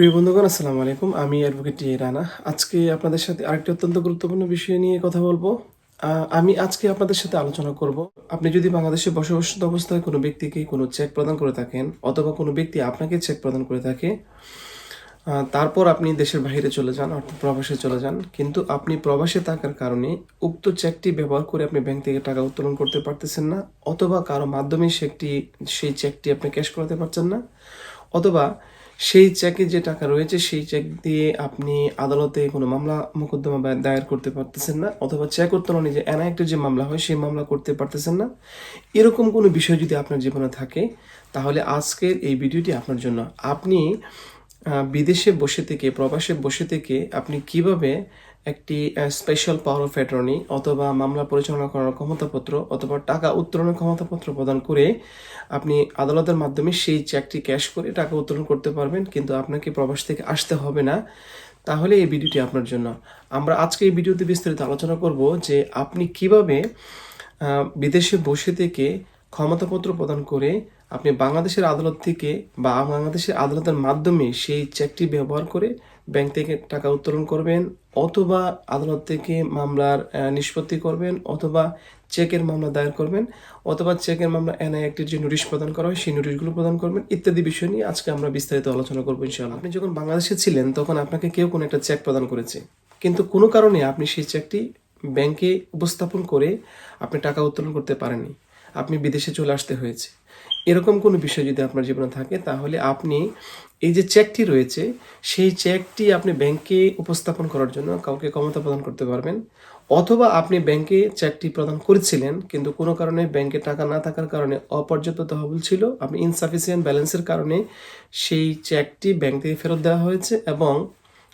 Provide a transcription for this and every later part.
প্রিয় বন্ধুগণ, আসসালামু আলাইকুম। আমি অ্যাডভোকেট টি রানা। আজকে আপনাদের সাথে আরেকটি অত্যন্ত গুরুত্বপূর্ণ বিষয় নিয়ে কথা বলব। আমি আজকে আপনাদের সাথে আলোচনা করব। আপনি যদি বাংলাদেশে বসবাসরত অবস্থায় কোনো ব্যক্তিকে কোনো চেক প্রদান করে থাকেন অথবা কোনো ব্যক্তি আপনাকে চেক প্রদান করে থাকে তারপর আপনি দেশের বাইরে চলে যান, অর্থাৎ প্রবাসে চলে যান, কিন্তু আপনি প্রবাসে থাকার কারণে উক্ত চেকটি ব্যবহার করে আপনি ব্যাংক থেকে টাকা উত্তোলন করতে পারতেছেন না, অথবা কারও মাধ্যমে সেটি সেই চেকটি আপনি ক্যাশ করাতে পারছেন না, অথবা সেই চেকে যে টাকা রয়েছে, সেই চেক দিয়ে আপনি আদালতে কোনো মামলা, মোকদ্দমা দায়ের করতে পারতেছেন না অথবা চেক উত্তোলনে যে এনআইটের যে মামলা হয়, সেই মামলা করতে পারতেছেন না। এরকম কোনো বিষয় যদি আপনার জীবনে থাকে, তাহলে আজকের এই ভিডিওটি আপনার জন্য। আপনি বিদেশে বসে থেকে, প্রবাসে বসে থেকে আপনি কীভাবে একটি স্পেশাল পাওয়ার অফ অ্যাটর্নি অথবা মামলা পরিচালনা করার ক্ষমতাপত্র অথবা টাকা উত্তোলনের ক্ষমতাপত্র প্রদান করে আপনি আদালতের মাধ্যমে সেই চেকটি ক্যাশ করে টাকা উত্তোলন করতে পারবেন, কিন্তু আপনাকে প্রবাস থেকে আসতে হবে না। তাহলে এই ভিডিওটি আপনার জন্য। আমরা আজকে এই ভিডিওতে বিস্তারিত আলোচনা করব যে আপনি কীভাবে বিদেশে বসে থেকে ক্ষমতাপত্র প্রদান করে আপনি বাংলাদেশের আদালত থেকে বা বাংলাদেশের আদালতের মাধ্যমে সেই চেকটি ব্যবহার করে ব্যাংক থেকে টাকা উত্তোলন করবেন, অথবা আদালত থেকে মামলার নিষ্পত্তি করবেন, অথবা চেকের মামলা দায়ের করবেন, অথবা চেকের মামলা এনআই একটির যে নোটিশ প্রদান করা হয়, সেই নোটিশগুলো প্রদান করবেন, ইত্যাদি বিষয় নিয়ে আজকে আমরা বিস্তারিত আলোচনা করব ইনশাআল্লাহ। আপনি যখন বাংলাদেশে ছিলেন, তখন আপনাকে কেউ কোনো একটা চেক প্রদান করেছে। কিন্তু কোনো কারণে আপনি সেই চেকটি ব্যাংকে উপস্থাপন করে আপনি টাকা উত্তোলন করতে পারেননি। আপনি বিদেশে চলে আসতে হয়েছে। এরকম কোনো বিষয় যদি আপনার জীবনে থাকে, তাহলে আপনি এই যে চেকটি রয়েছে, সেই চেকটি আপনি ব্যাংকে উপস্থাপন করার জন্য কাউকে ক্ষমতা প্রদান করতে পারবেন, অথবা আপনি ব্যাংকে চেকটি প্রদান করেছিলেন, কিন্তু কোনো কারণে ব্যাংকে টাকা না থাকার কারণে অপর্যাপ্ত তহবিল ছিল, আপনি ইনসাফিসিয়েন্ট ব্যালেন্সের কারণে সেই চেকটি ব্যাংক থেকে ফেরত দেওয়া হয়েছে এবং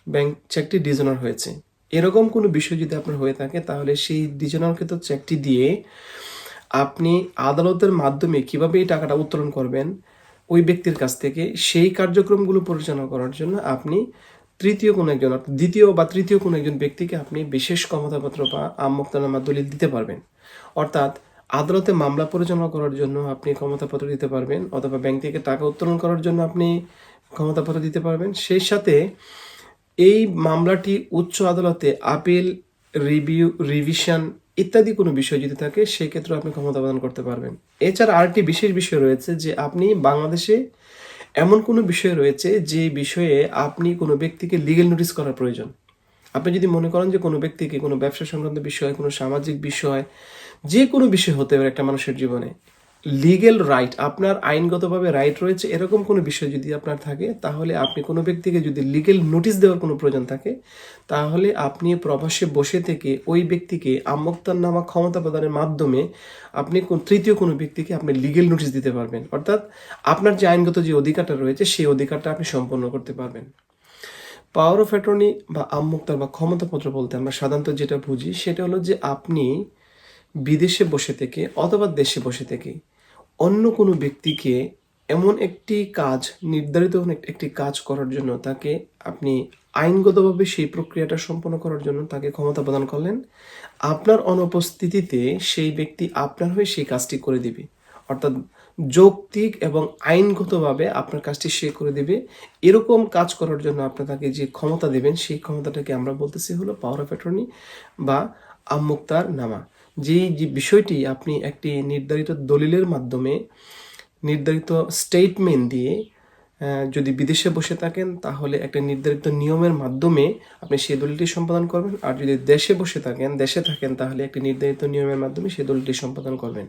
ব্যাংক চেকটি ডিজনার হয়েছে। এরকম কোনো বিষয় যদি আপনার হয়ে থাকে, তাহলে সেই ডিজনারকৃত চেকটি দিয়ে আপনি আদালতের মাধ্যমে কীভাবে এই টাকাটা উত্তোলন করবেন ওই ব্যক্তির কাছ থেকে সেই কার্যক্রমগুলো পরিচালনা করার জন্য আপনি তৃতীয় কোনো একজন, অর্থাৎ দ্বিতীয় বা তৃতীয় কোনো একজন ব্যক্তিকে আপনি বিশেষ ক্ষমতাপত্র বা আমোক্তনামা দলিল দিতে পারবেন। অর্থাৎ আদালতে মামলা পরিচালনা করার জন্য আপনি ক্ষমতাপত্র দিতে পারবেন অথবা ব্যাংক থেকে টাকা উত্তোলন করার জন্য আপনি ক্ষমতাপত্র দিতে পারবেন। সেই সাথে এই মামলাটি উচ্চ আদালতে আপিল রিভিউ, রিভিশন ইত্যাদি কোনো বিষয় যদি থাকে, সেই ক্ষেত্রে আপনি ক্ষমতা প্রদান করতে পারবেন। এছাড়া আরেকটি বিশেষ বিষয় রয়েছে যে, আপনি বাংলাদেশে এমন কোনো বিষয় রয়েছে যে বিষয়ে আপনি কোনো ব্যক্তিকে লিগেল নোটিস করার প্রয়োজন। আপনি যদি মনে করেন যে কোনো ব্যক্তিকে কোনো ব্যবসা সংক্রান্ত বিষয়, কোনো সামাজিক বিষয়, যে কোনো বিষয় হতে পারে একটা মানুষের জীবনে। লিগেল রাইট আপনার আইনগতভাবে রাইট রয়েছে, এরকম কোনো বিষয় যদি আপনার থাকে, তাহলে আপনি কোনো ব্যক্তিকে যদি লিগেল নোটিশ দেওয়ার কোনো প্রয়োজন থাকে, তাহলে আপনি প্রবাসে বসে থেকে ওই ব্যক্তিকে আমোক্তার নামা ক্ষমতা প্রদানের মাধ্যমে আপনি তৃতীয় কোনো ব্যক্তিকে আপনি লিগেল নোটিশ দিতে পারবেন। অর্থাৎ আপনার যে আইনগত যে অধিকারটা রয়েছে, সেই অধিকারটা আপনি সম্পন্ন করতে পারবেন। পাওয়ার অফ অ্যাটর্নি বা আমুক্তার বা ক্ষমতাপত্র বলতে আমরা সাধারণত যেটা বুঝি, সেটা হলো যে আপনি বিদেশে বসে থেকে অথবা দেশে বসে থেকে অন্য কোনো ব্যক্তিকে এমন একটি কাজ, নির্ধারিত একটি কাজ করার জন্য তাকে আপনি আইনগতভাবে সেই প্রক্রিয়াটা সম্পন্ন করার জন্য তাকে ক্ষমতা প্রদান করলেন, আপনার অনুপস্থিতিতে সেই ব্যক্তি আপনার হয়ে সেই কাজটি করে দিবে। অর্থাৎ যৌক্তিক এবং আইনগতভাবে আপনার কাজটি সে করে দেবে। এরকম কাজ করার জন্য আপনি তাকে যে ক্ষমতা দেবেন, সেই ক্ষমতাটাকে আমরা বলতেছি হলো পাওয়ার অফ অ্যাটর্নি বা আমুক্তার নামা। যেই যে বিষয়টি আপনি একটি নির্ধারিত দলিলের মাধ্যমে নির্ধারিত স্টেটমেন্ট দিয়ে যদি বিদেশে বসে থাকেন, তাহলে একটা নির্ধারিত নিয়মের মাধ্যমে আপনি সেই দলিলটি সম্পাদন করবেন। আর যদি দেশে বসে থাকেন, দেশে থাকেন, তাহলে একটি নির্ধারিত নিয়মের মাধ্যমে সেই দলিলটি সম্পাদন করবেন।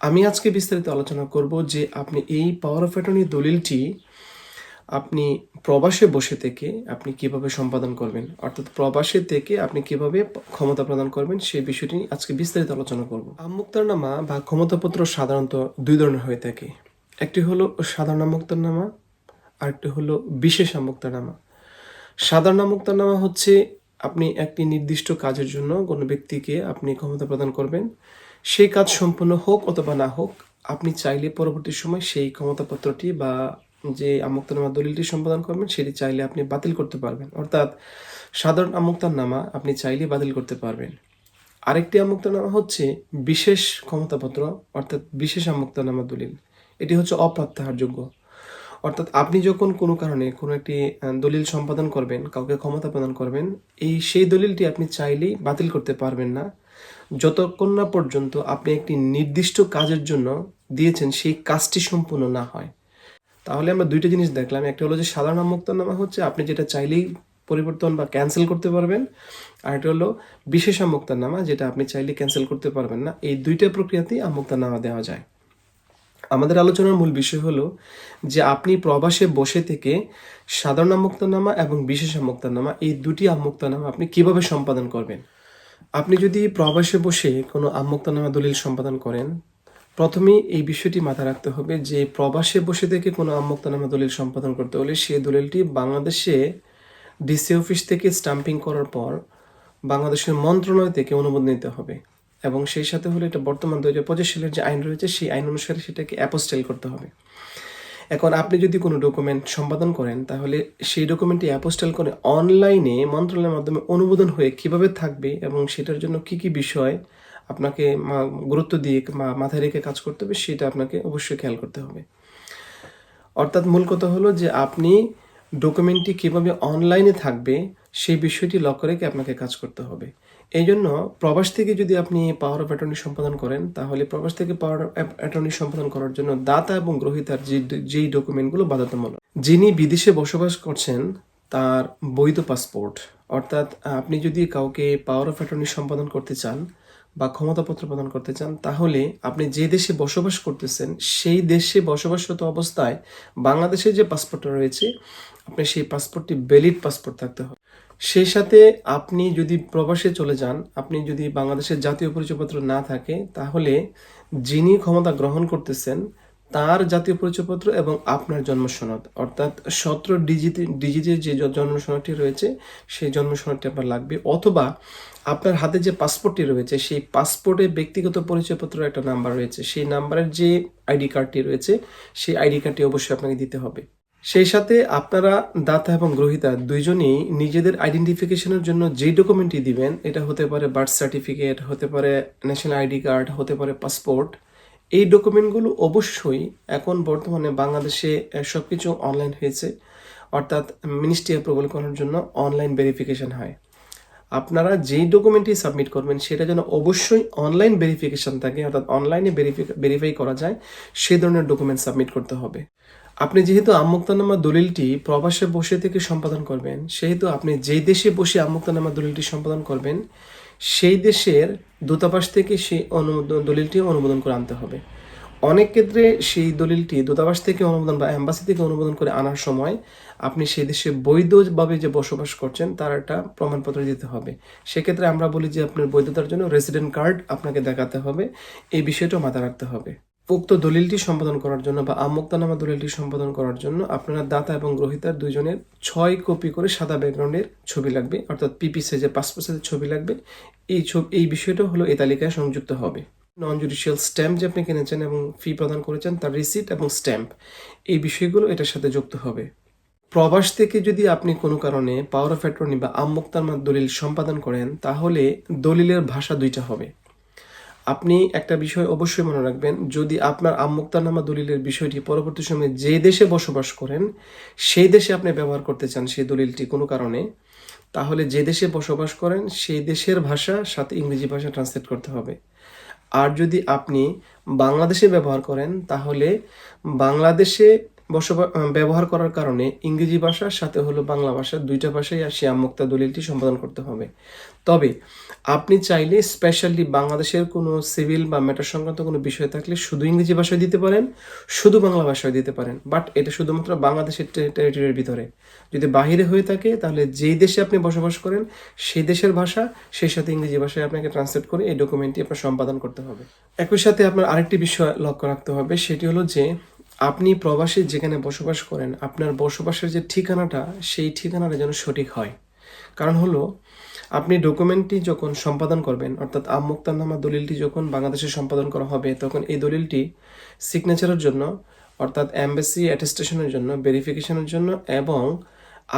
আমি আজকে বিস্তারিত আলোচনা করব যে আপনি এই পাওয়ার অফ অ্যাটর্নি দলিলটি আপনি প্রবাসে বসে থেকে আপনি কীভাবে সম্পাদন করবেন? অর্থাৎ প্রবাসে থেকে আপনি কীভাবে ক্ষমতা প্রদান করবেন সেই বিষয়টি আজকে বিস্তারিত আলোচনা করব। আমুক্তারনামা বা ক্ষমতাপত্র সাধারণত দুই ধরনের হয়ে থাকে। একটি হলো সাধারণ আমুক্তারনামা আরেকটি হলো বিশেষ আমুক্তারনামা সাধারণ আমুক্তারনামা হচ্ছে আপনি একটি নির্দিষ্ট কাজের জন্য কোনো ব্যক্তিকে আপনি ক্ষমতা প্রদান করবেন। সেই কাজ সম্পূর্ণ হোক অথবা না হোক, আপনি চাইলে পরবর্তী সময় সেই ক্ষমতাপত্রটি বা যে আমুক্তনামা দলিলটি সম্পাদন করবেন, সেটি চাইলে আপনি বাতিল করতে পারবেন। অর্থাৎ সাধারণ আমুক্তারনামা আপনি চাইলে বাতিল করতে পারবেন। আরেকটি আমুক্তনামা হচ্ছে বিশেষ ক্ষমতাপত্র, অর্থাৎ বিশেষ আমুক্তনামা দলিল। এটি হচ্ছে অপ্রত্যাহারযোগ্য। অর্থাৎ আপনি যখন কোনো কারণে কোনো একটি দলিল সম্পাদন করবেন, কাউকে ক্ষমতা প্রদান করবেন, এই সেই দলিলটি আপনি চাইলেই বাতিল করতে পারবেন না। যতক্ষণ না পর্যন্ত আপনি একটি নির্দিষ্ট কাজের জন্য দিয়েছেন, সেই কাজটি সম্পূর্ণ না হয়। তাহলে আমরা দুইটা জিনিস দেখলাম। একটা হলো যে সাধারণ আমোক্তনামা হচ্ছে আপনি যেটা চাইলেই পরিবর্তন বা ক্যান্সেল করতে পারবেন। আর একটা হলো বিশেষ আমোক্তনামা যেটা আপনি চাইলে ক্যান্সেল করতে পারবেন না। এই দুইটা প্রক্রিয়াতেই আমোক্তনামা দেওয়া যায়। আমাদের আলোচনার মূল বিষয় হলো যে আপনি প্রবাসে বসে থেকে সাধারণ আমোক্তনামা এবং বিশেষ আমোক্তনামা এই দুটি আমোক্তনামা আপনি কীভাবে সম্পাদন করবেন? আপনি যদি প্রবাসে বসে কোনো আমোক্তনামা দলিল সম্পাদন করেন প্রথমেই এই বিষয়টি মাথায় রাখতে হবে যে প্রবাসে বসে থেকে কোনো আমোক্তনামা দলিল সম্পাদন করতে হলে সেই দলিলটি বাংলাদেশে ডিসি অফিস থেকে স্টাম্পিং করার পর বাংলাদেশের মন্ত্রণালয় থেকে অনুমোদন নিতে হবে। এবং সেই সাথে হলে এটা বর্তমান দু হাজার পঁচিশ সালের যে আইন রয়েছে, সেই আইন অনুসারে সেটাকে অ্যাপোস্টাইল করতে হবে। এখন আপনি যদি কোনো ডকুমেন্ট সম্পাদন করেন, তাহলে সেই ডকুমেন্টটি অ্যাপোস্টাইল করে অনলাইনে মন্ত্রণালয়ের মাধ্যমে অনুমোদন হয়ে কীভাবে থাকবে এবং সেটার জন্য কি কি বিষয় আপনাকে গুরুত্ব দিয়ে মাথায় রেখে কাজ করতে হবে, সেটা আপনাকে অবশ্যই খেয়াল করতে হবে। অর্থাৎ মূল কথা হলো যে আপনি ডকুমেন্টটি কীভাবে অনলাইনে থাকবে, সেই বিষয়টি লক্ষ্য রেখে আপনাকে কাজ করতে হবে। এই জন্য প্রবাস থেকে যদি আপনি পাওয়ার অফ অ্যাটর্নি সম্পাদন করেন, তাহলে প্রবাস থেকে পাওয়ার অফ অ্যাটর্নি সম্পাদন করার জন্য দাতা এবং গ্রহীতার যে যেই ডকুমেন্টগুলো বাধ্যতামূলক, যিনি বিদেশে বসবাস করছেন, তার বৈধ পাসপোর্ট, অর্থাৎ আপনি যদি কাউকে পাওয়ার অফ অ্যাটর্নি সম্পাদন করতে চান বা ক্ষমতাপত্র প্রদান করতে চান, তাহলে আপনি যে দেশে বসবাস করতেছেন, সেই দেশে বসবাসরত অবস্থায় বাংলাদেশের যে পাসপোর্টটা রয়েছে আপনি সেই পাসপোর্টটি ভ্যালিড পাসপোর্ট থাকতে হবে। সেই সাথে আপনি যদি প্রবাসে চলে যান, আপনি যদি বাংলাদেশের জাতীয় পরিচয়পত্র না থাকে, তাহলে যিনি ক্ষমতা গ্রহণ করতেছেন তার জাতীয় পরিচয়পত্র এবং আপনার জন্ম সনদ অর্থাৎ সতেরো ডিজিট ডিজিটের যে জন্ম সনদটি রয়েছে, সেই জন্ম সনদটি আপনার লাগবে, অথবা আপনার হাতে যে পাসপোর্টটি রয়েছে, সেই পাসপোর্টে ব্যক্তিগত পরিচয়পত্রের একটা নাম্বার রয়েছে, সেই নাম্বারের যে আইডি কার্ডটি রয়েছে, সেই আইডি কার্ডটি অবশ্যই আপনাকে দিতে হবে। সেই সাথে আপনারা দাতা এবং গ্রহীতা দুইজনেই নিজেদের আইডেন্টিফিকেশনের জন্য যেই ডকুমেন্টটি দিবেন, এটা হতে পারে বার্থ সার্টিফিকেট হতে পারে ন্যাশনাল আইডি কার্ড হতে পারে পাসপোর্ট এই ডকুমেন্টগুলো অবশ্যই এখন বর্তমানে বাংলাদেশে সব কিছু অনলাইন হয়েছে। অর্থাৎ মিনিস্ট্রি অ্যাপ্রুভাল করার জন্য অনলাইন ভেরিফিকেশন হয়। আপনারা যেই ডকুমেন্টটি সাবমিট করবেন, সেটা যেন অবশ্যই অনলাইন ভেরিফিকেশন থাকে, অর্থাৎ অনলাইনে ভেরিফাই করা যায় সেই ধরনের ডকুমেন্ট সাবমিট করতে হবে। আপনি যেহেতু আমুক্তনামা দলিলটি প্রবাসে বসে থেকে সম্পাদন করবেন, সেহেতু আপনি যেই দেশে বসে আমুক্তনামা দলিলটি সম্পাদন করবেন সেই দেশের দূতাবাস থেকে সেই অনুমোদন দলিলটি অনুমোদন করে আনতে হবে। অনেক ক্ষেত্রে সেই দলিলটি দূতাবাস থেকে অনুমোদন বা অ্যাম্বাসি থেকে অনুমোদন করে আনার সময় আপনি সেই দেশে বৈধভাবে যে বসবাস করছেন, তার একটা প্রমাণপত্র দিতে হবে। সেক্ষেত্রে আমরা বলি যে আপনার বৈধতার জন্য রেসিডেন্ট কার্ড আপনাকে দেখাতে হবে। এই বিষয়টাও মাথায় রাখতে হবে। উক্ত দলিলটি সম্পাদন করার জন্য বা আমুক্তনামা দলিলটি সম্পাদন করার জন্য আপনারা দাতা এবং গ্রহীতার দুজনের ছয় কপি করে সাদা ব্যাকগ্রাউন্ডের ছবি লাগবে, অর্থাৎ পিপি সাইজের পাসপোর্ট সাইজের ছবি লাগবে। এই ছবি, এই বিষয়টা হলো এই তালিকায় সংযুক্ত হবে। নন জুডিশিয়াল স্ট্যাম্প যে আপনি কিনেছেন এবং ফি প্রদান করেছেন, তার রিসিট এবং স্ট্যাম্প এই বিষয়গুলো এটার সাথে যুক্ত হবে। প্রবাস থেকে যদি আপনি কোনো কারণে পাওয়ার অফ অ্যাটর্নি বা আমুক্তার দলিল সম্পাদন করেন, তাহলে দলিলের ভাষা দুইটা হবে। আপনি একটা বিষয় অবশ্যই মনে রাখবেন, যদি আপনার আমুক্তানামা দলিলের বিষয়টি পরবর্তী সময়ে যে দেশে বসবাস করেন, সেই দেশে আপনি ব্যবহার করতে চান সেই দলিলটি কোনো কারণে, তাহলে যে দেশে বসবাস করেন, সেই দেশের ভাষা সাথে ইংরেজি ভাষা ট্রান্সলেট করতে হবে। আর যদি আপনি বাংলাদেশে ব্যবহার করেন, তাহলে বাংলাদেশে ব্যবহার করার কারণে ইংরেজি ভাষার সাথে হলো বাংলা ভাষা দুইটা ভাষায় আর সে আমুক্তা দলিলটি সম্পাদন করতে হবে। তবে আপনি চাইলে স্পেশালি বাংলাদেশের কোনো সিভিল বা ম্যাটার সংক্রান্ত কোনো বিষয় থাকলে শুধু ইংরেজি ভাষায় দিতে পারেন, শুধু বাংলা ভাষায় দিতে পারেন। বাট এটা শুধুমাত্র বাংলাদেশের টেরিটরির ভিতরে। যদি বাহিরে হয়ে থাকে, তাহলে যেই দেশে আপনি বসবাস করেন, সেই দেশের ভাষা, সেই সাথে ইংরেজি ভাষায় আপনাকে ট্রান্সলেট করে এই ডকুমেন্টটি আপনার সম্পাদন করতে হবে। একই সাথে আপনার আরেকটি বিষয় লক্ষ্য রাখতে হবে, সেটি হলো যে আপনি প্রবাসী যেখানে বসবাস করেন, আপনার বসবাসের যে ঠিকানাটা, সেই ঠিকানাটা যেন সঠিক হয়। কারণ হলো, আপনি ডকুমেন্টটি যখন সম্পাদন করবেন, অর্থাৎ আমুক্তারনামা দলিলটি যখন বাংলাদেশে সম্পাদন করা হবে, তখন এই দলিলটি সিগনেচারের জন্য, অর্থাৎ অ্যাম্বাসি অ্যাটেস্টেশনের জন্য ভেরিফিকেশনের জন্য এবং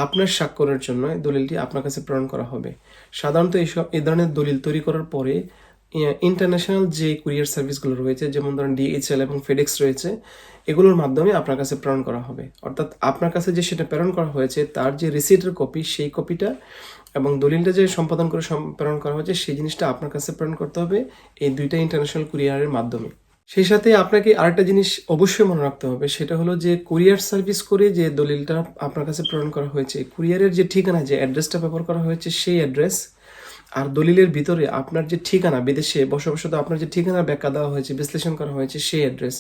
আপনার স্বাক্ষরের জন্য দলিলটি আপনার কাছে প্রেরণ করা হবে। সাধারণত এইসব, এই ধরনের দলিল তৈরি করার পরে ইন্টারন্যাশনাল যে কুরিয়ার সার্ভিসগুলো রয়েছে, যেমন ধরেন ডিএইচএল এবং ফেডেক্স রয়েছে, এগুলোর মাধ্যমে আপনার কাছে প্রেরণ করা হবে। অর্থাৎ আপনার কাছে যে সেটা প্রেরণ করা হয়েছে, তার যে রিসিটের কপি সেই কপিটা এবং দলিলটা যে সম্পাদন করে প্রেরণ করা হয়েছে, সেই জিনিসটা আপনার কাছে প্রেরণ করতে হবে এই দুইটা ইন্টারন্যাশনাল কুরিয়ারের মাধ্যমে। সেই সাথে আপনাকে আরেকটা জিনিস অবশ্যই মনে রাখতে হবে, সেটা হলো যে কুরিয়ার সার্ভিস করে যে দলিলটা আপনার কাছে প্রেরণ করা হয়েছে কুরিয়ারের যে ঠিকানা যে অ্যাড্রেসটা ব্যবহার করা হয়েছে, সেই অ্যাড্রেস আর দলিলের ভিতরে আপনার যে ঠিকানা, বিদেশে বসবাসত আপনার যে ঠিকানা ব্যাখ্যা দেওয়া হয়েছে, বিশ্লেষণ করা হয়েছে, সেই অ্যাড্রেস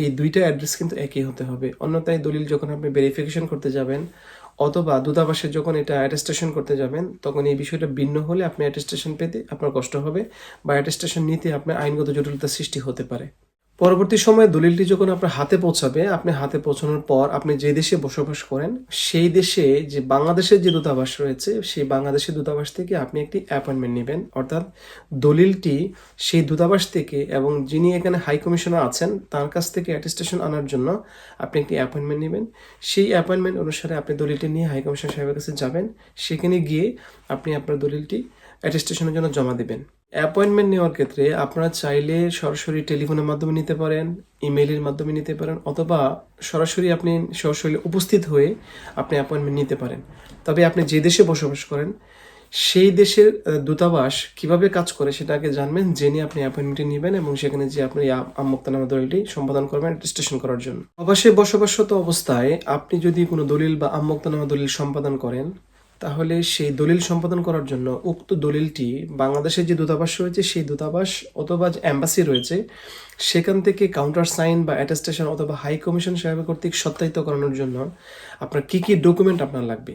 এই দুইটা অ্যাড্রেস কিন্তু একই হতে হবে। অন্যথায় দলিল যখন আপনি ভেরিফিকেশন করতে যাবেন, অথবা দূতাবাসে যখন এটা অ্যাটেস্টেশন করতে যাবেন, তখন এই বিষয়টা ভিন্ন হলে আপনি অ্যাটেস্টেশন পেতে আপনার কষ্ট হবে, বা অ্যাটেস্টেশন নিতে আপনার আইনগত জটিলতা সৃষ্টি হতে পারে। পরবর্তী সময়ে দলিলটি যখন আপনার হাতে পৌঁছাবে, আপনি হাতে পৌঁছানোর পর আপনি যে দেশে বসবাস করেন, সেই দেশে যে বাংলাদেশের যে দূতাবাস রয়েছে, সেই বাংলাদেশের দূতাবাস থেকে আপনি একটি অ্যাপয়েন্টমেন্ট নেবেন। অর্থাৎ দলিলটি সেই দূতাবাস থেকে এবং যিনি এখানে হাই কমিশনার আছেন, তার কাছ থেকে অ্যাটেস্টেশন আনার জন্য আপনি একটি অ্যাপয়েন্টমেন্ট নেবেন। সেই অ্যাপয়েন্টমেন্ট অনুসারে আপনি দলিলটি নিয়ে হাই কমিশনার সাহেবের কাছে যাবেন। সেখানে গিয়ে আপনি আপনার দলিলটি অ্যাটেস্টেশনের জন্য জমা দেবেন। অ্যাপয়েন্টমেন্ট নেওয়ার ক্ষেত্রে আপনারা চাইলে সরাসরি টেলিফোনের মাধ্যমে নিতে পারেন ইমেইলের মাধ্যমে নিতে পারেন, অথবা সরাসরি আপনি সরাসরি উপস্থিত হয়ে আপনি অ্যাপয়েন্টমেন্ট নিতে পারেন। তবে আপনি যে দেশে বসবাস করেন, সেই দেশের দূতাবাস কীভাবে কাজ করে সেটা আগে জানবেন, জেনে আপনি অ্যাপয়েন্টমেন্ট নেবেন এবং সেখানে যে আপনি আমুক্তানামা দলিলটি সম্পাদন করবেন রেজিস্ট্রেশন করার জন্য। প্রবাসে বসবাসরত অবস্থায় আপনি যদি কোনো দলিল বা আমুক্তানামা দলিল সম্পাদন করেন তাহলে সেই দলিল সম্পাদন করার জন্য উক্ত দলিলটি বাংলাদেশের যে দূতাবাস রয়েছে, সেই দূতাবাস অথবা অ্যাম্বাসি রয়েছে, সেখান থেকে কাউন্টার সাইন বা অ্যাটেস্টেশন অথবা হাই কমিশন সাহেব কর্তৃক সত্যায়িত করানোর জন্য আপনার কি কি ডকুমেন্ট আপনার লাগবে?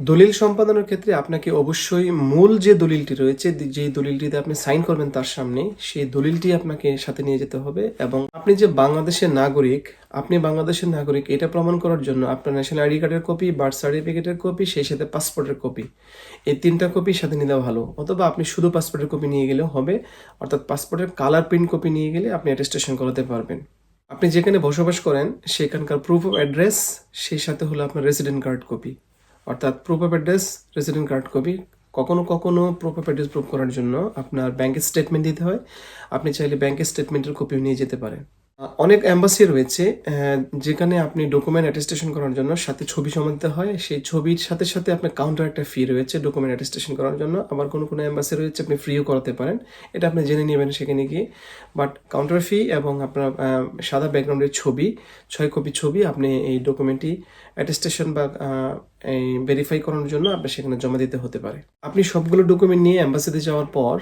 দলিল সম্পাদনের ক্ষেত্রে আপনাকে অবশ্যই মূল যে দলিলটি রয়েছে, যে দলিলটিতে আপনি সাইন করবেন তার সামনে, সেই দলিলটি আপনাকে সাথে নিয়ে যেতে হবে এবং আপনি যে বাংলাদেশের নাগরিক, আপনি বাংলাদেশের নাগরিক, এটা প্রমাণ করার জন্য আপনার ন্যাশনাল আইডি কার্ডের কপি বার্থ সার্টিফিকেটের কপি সেই সাথে পাসপোর্টের কপি এই তিনটা কপি সাথে নিলে ভালো। অথবা আপনি শুধু পাসপোর্টের কপি নিয়ে গেলেও হবে, অর্থাৎ পাসপোর্টের কালার প্রিন্ট কপি নিয়ে গেলে আপনি অ্যাটেস্টেশন করাতে পারবেন। আপনি যেখানে বসবাস করেন, সেখানকার প্রুফ অফ অ্যাড্রেস সেই সাথে হলো আপনার রেসিডেন্ট কার্ড কপি অর্থাৎ proof of address resident card copy কখনো কখনো প্রুফ অফ অ্যাড্রেস প্রুফ করার জন্য আপনার ব্যাংকের স্টেটমেন্ট দিতে হয়। আপনি চাইলে ব্যাংকের স্টেটমেন্টের কপিও নিয়ে যেতে পারেন। অনেক অ্যাম্বাসি রয়েছে যেখানে আপনি ডকুমেন্ট অ্যাটেস্টেশন করার জন্য সাথে ছবি জমা দিতে হয়। সেই ছবির সাথে সাথে আপনার কাউন্টার একটা ফি রয়েছে ডকুমেন্ট অ্যাটেস্টেশন করার জন্য। আবার কোনো কোনো অ্যাম্বাসি রয়েছে, আপনি ফ্রিও করাতে পারেন। এটা আপনি জেনে নেবেন সেখানে গিয়ে। বাট কাউন্টার ফি এবং আপনার সাদা ব্যাকগ্রাউন্ডের ছবি, ছয় কপি ছবি আপনি এই ডকুমেন্টটি অ্যাটেস্টেশন বা এই ভেরিফাই করানোর জন্য আপনি সেখানে জমা দিতে হতে পারে। আপনি সবগুলো ডকুমেন্ট নিয়ে অ্যাম্বাসিতে যাওয়ার পর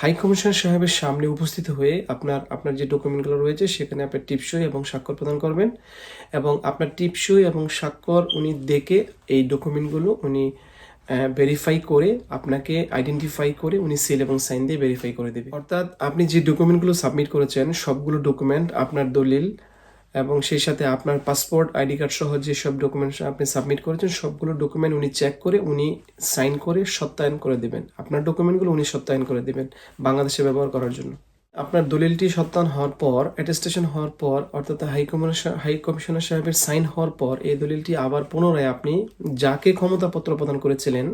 হাই কমিশনার সাহেবের সামনে উপস্থিত হয়ে আপনার আপনার যে ডকুমেন্টগুলো রয়েছে, সেখানে আপনার টিপসই এবং স্বাক্ষর প্রদান করবেন। এবং আপনার টিপসই এবং স্বাক্ষর উনি দেখে এই ডকুমেন্টগুলো উনি ভেরিফাই করে আপনাকে আইডেন্টিফাই করে উনি সিল এবং সাইন দিয়ে ভেরিফাই করে দেবে। অর্থাৎ আপনি যে ডকুমেন্টগুলো সাবমিট করেছেন, সবগুলো ডকুমেন্ট আপনার দলিল এবং সেই সাথে আপনার পাসপোর্ট, আইডি কার্ড সহ যেসব ডকুমেন্টস আপনি সাবমিট করেছেন, সবগুলো ডকুমেন্ট উনি চেক করে, উনি সাইন করে, সত্যায়ন করে দেবেন। আপনার ডকুমেন্টগুলো উনি সত্যায়ন করে দেবেন বাংলাদেশে ব্যবহার করার জন্য। আপনার দলিলটি সত্যায়ন হওয়ার পর অ্যাটেস্টেশন হওয়ার পর, অর্থাৎ হাই হাই কমিশনার সাহেবের সাইন হওয়ার পর, এই দলিলটি আবার পুনরায় আপনি যাকে ক্ষমতাপত্র প্রদান করেছিলেন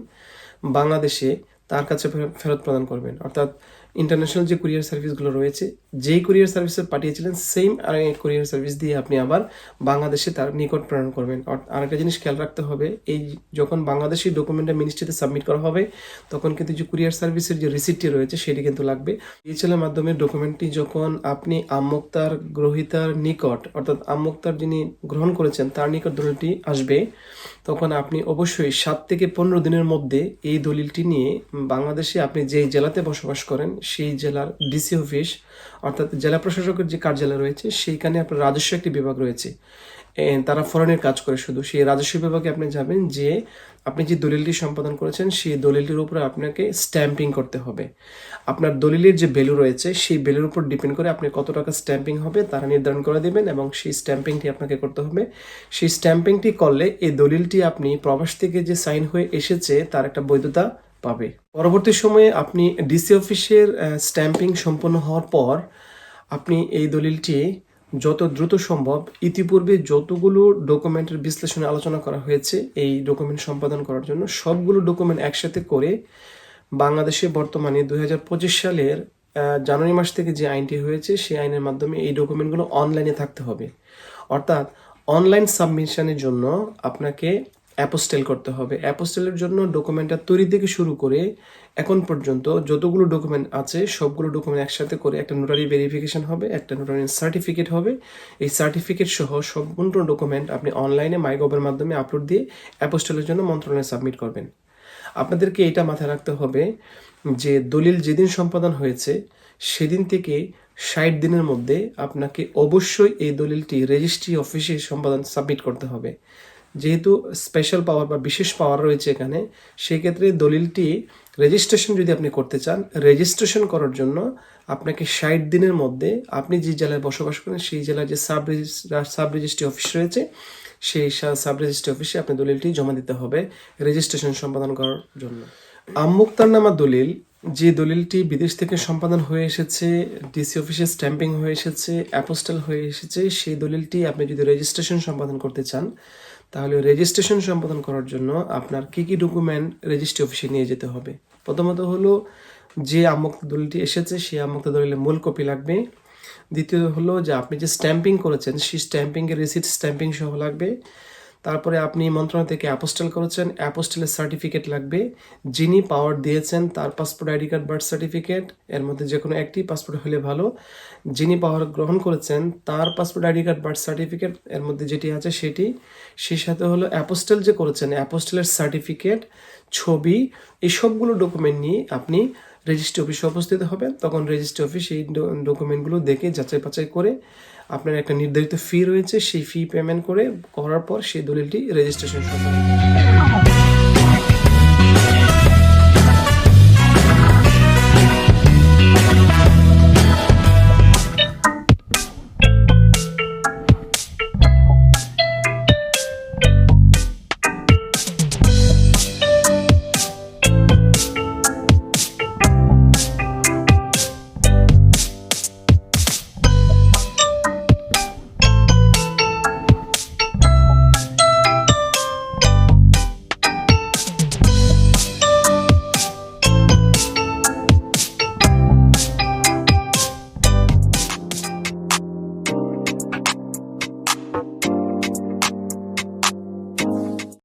বাংলাদেশে, তার কাছে ফেরত প্রদান করবেন। অর্থাৎ ইন্টারন্যাশনাল যে কুরিয়ার সার্ভিসগুলো রয়েছে, যেই কুরিয়ার সার্ভিসে পাঠিয়েছিলেন সেম আর কুরিয়ার সার্ভিস দিয়ে আপনি আবার বাংলাদেশে তার নিকট প্রেরণ করবেন। অর- আরেকটা জিনিস খেয়াল রাখতে হবে, এই যখন বাংলাদেশি ডকুমেন্টটা মিনিস্ট্রিতে সাবমিট করা হবে, তখন কিন্তু যে কুরিয়ার সার্ভিসের যে রিসিপ্টটি রয়েছে, সেটি কিন্তু লাগবে। ডিএচএলের মাধ্যমে ডকুমেন্টটি যখন আপনি আমোক্তার গ্রহিতার নিকট, অর্থাৎ আমোক্তার যিনি গ্রহণ করেছেন, তার নিকট দলিলটি আসবে। তখন আপনি অবশ্যই সাত থেকে পনেরো দিনের মধ্যে এই দলিলটি নিয়ে বাংলাদেশে আপনি যেই জেলাতে বসবাস করেন, সেই জেলার ডিসি অফিস অর্থাৎ জেলা প্রশাসকের যে কার্যালয় রয়েছে, সেইখানে আপনার রাজস্ব একটি বিভাগ রয়েছে। তারা ফরেনের কাজ করে শুধু। সেই রাজস্ব বিভাগে আপনি যাবেন যে আপনি যে দলিলটি সম্পাদন করেছেন, সেই দলিলটির উপরে আপনাকে স্ট্যাম্পিং করতে হবে। আপনার দলিলের যে ভ্যালু রয়েছে, সেই ভ্যালুর উপর ডিপেন্ড করে আপনি কত টাকা স্ট্যাম্পিং হবে তারা নির্ধারণ করে দেবেন এবং সেই স্ট্যাম্পিংটি আপনাকে করতে হবে। সেই স্ট্যাম্পিংটি করলে এই দলিলটি আপনি প্রবাস থেকে যে সাইন হয়ে এসেছে, তার একটা বৈধতা পাবে। পরবর্তী সময়ে আপনি ডিসি অফিসের স্ট্যাম্পিং সম্পন্ন হওয়ার পর আপনি এই দলিলটি যত দ্রুত সম্ভব ইতিপূর্বে যতগুলো ডকুমেন্টের বিশ্লেষণে আলোচনা করা হয়েছে, এই ডকুমেন্ট সম্পাদন করার জন্য সবগুলো ডকুমেন্ট একসাথে করে বাংলাদেশে বর্তমানে দু হাজার পঁচিশ সালের জানুয়ারি মাস থেকে যে আইনটি হয়েছে, সেই আইনের মাধ্যমে এই ডকুমেন্টগুলো অনলাইনে থাকতে হবে। অর্থাৎ অনলাইন সাবমিশনের জন্য আপনাকে অ্যাপোস্টেল করতে হবে। অ্যাপোস্টেলের জন্য ডকুমেন্টটা তৈরি থেকে শুরু করে এখন পর্যন্ত যতগুলো ডকুমেন্ট আছে, সবগুলো ডকুমেন্ট একসাথে করে একটা নোটারি ভেরিফিকেশন হবে, একটা নোটারি সার্টিফিকেট হবে। এই সার্টিফিকেট সহ সম্পূর্ণ ডকুমেন্ট আপনি অনলাইনে মাইগভের মাধ্যমে আপলোড দিয়ে অ্যাপোস্টেলের জন্য মন্ত্রণালয়ে সাবমিট করবেন। আপনাদেরকে এটা মাথায় রাখতে হবে যে দলিল যেদিন সম্পাদন হয়েছে, সেদিন থেকে ষাট দিনের মধ্যে আপনাকে অবশ্যই এই দলিলটি রেজিস্ট্রি অফিসে সম্পাদন সাবমিট করতে হবে। যেহেতু স্পেশাল পাওয়ার বা বিশেষ পাওয়ার রয়েছে এখানে সেই ক্ষেত্রে দলিলটি রেজিস্ট্রেশন যদি আপনি করতে চান রেজিস্ট্রেশন করার জন্য আপনাকে ষাট দিনের মধ্যে আপনি যে জেলায় বসবাস করেন, সেই জেলার যে সাব সাব রেজিস্ট্রি অফিস রয়েছে, সেই সাব রেজিস্ট্রি অফিসে আপনি দলিলটি জমা দিতে হবে রেজিস্ট্রেশন সম্পাদন করার জন্য। আমুক্তারনামা দলিল, যে দলিলটি বিদেশ থেকে সম্পাদন হয়ে এসেছে ডিসি অফিসে স্ট্যাম্পিং হয়ে এসেছে অ্যাপোস্টাল হয়ে এসেছে, সেই দলিলটি আপনি যদি রেজিস্ট্রেশন সম্পাদন করতে চান তাহলে রেজিস্ট্রেশন সম্পাদন করার জন্য আপনার কি কি ডকুমেন্ট রেজিস্ট্রি অফিসে নিয়ে যেতে হবে? প্রথমত হলো যে আমুক্ত দলিলটি এসেছে, সেই আমুক্ত দলিলের মূল কপি লাগবে। দ্বিতীয় হলো যে আপনি যে স্ট্যাম্পিং করেছেন, সেই স্ট্যাম্পিংয়ের রিসিট স্ট্যাম্পিং সহ লাগবে। তারপরে আপনি মন্ত্রণালয় থেকে অ্যাপোস্টেল করেছেন, অ্যাপোস্টেলের সার্টিফিকেট লাগবে। যিনি পাওয়ার দিয়েছেন, তার passport ID card birth certificate এর মধ্যে যে কোনো একটি পাসপোর্ট হলে ভালো। যিনি পাওয়ার গ্রহণ করেছেন, তার passport ID card birth certificate এর মধ্যে যেটি আছে সেটি। সেই সাথে হলো অ্যাপোস্টেল যে করেছেন, অ্যাপোস্টেলের সার্টিফিকেট ছবি, এই সবগুলো ডকুমেন্ট নিয়ে আপনি রেজিস্ট্রি অফিসে উপস্থিত হবেন। তখন রেজিস্ট্রি অফিস এই ডকুমেন্টগুলো দেখে যাচাই বাছাই করে আপনার একটা নির্ধারিত ফি রয়েছে, সেই ফি পেমেন্ট করে করার পর সেই দলিলটি রেজিস্ট্রেশন সম্পন্ন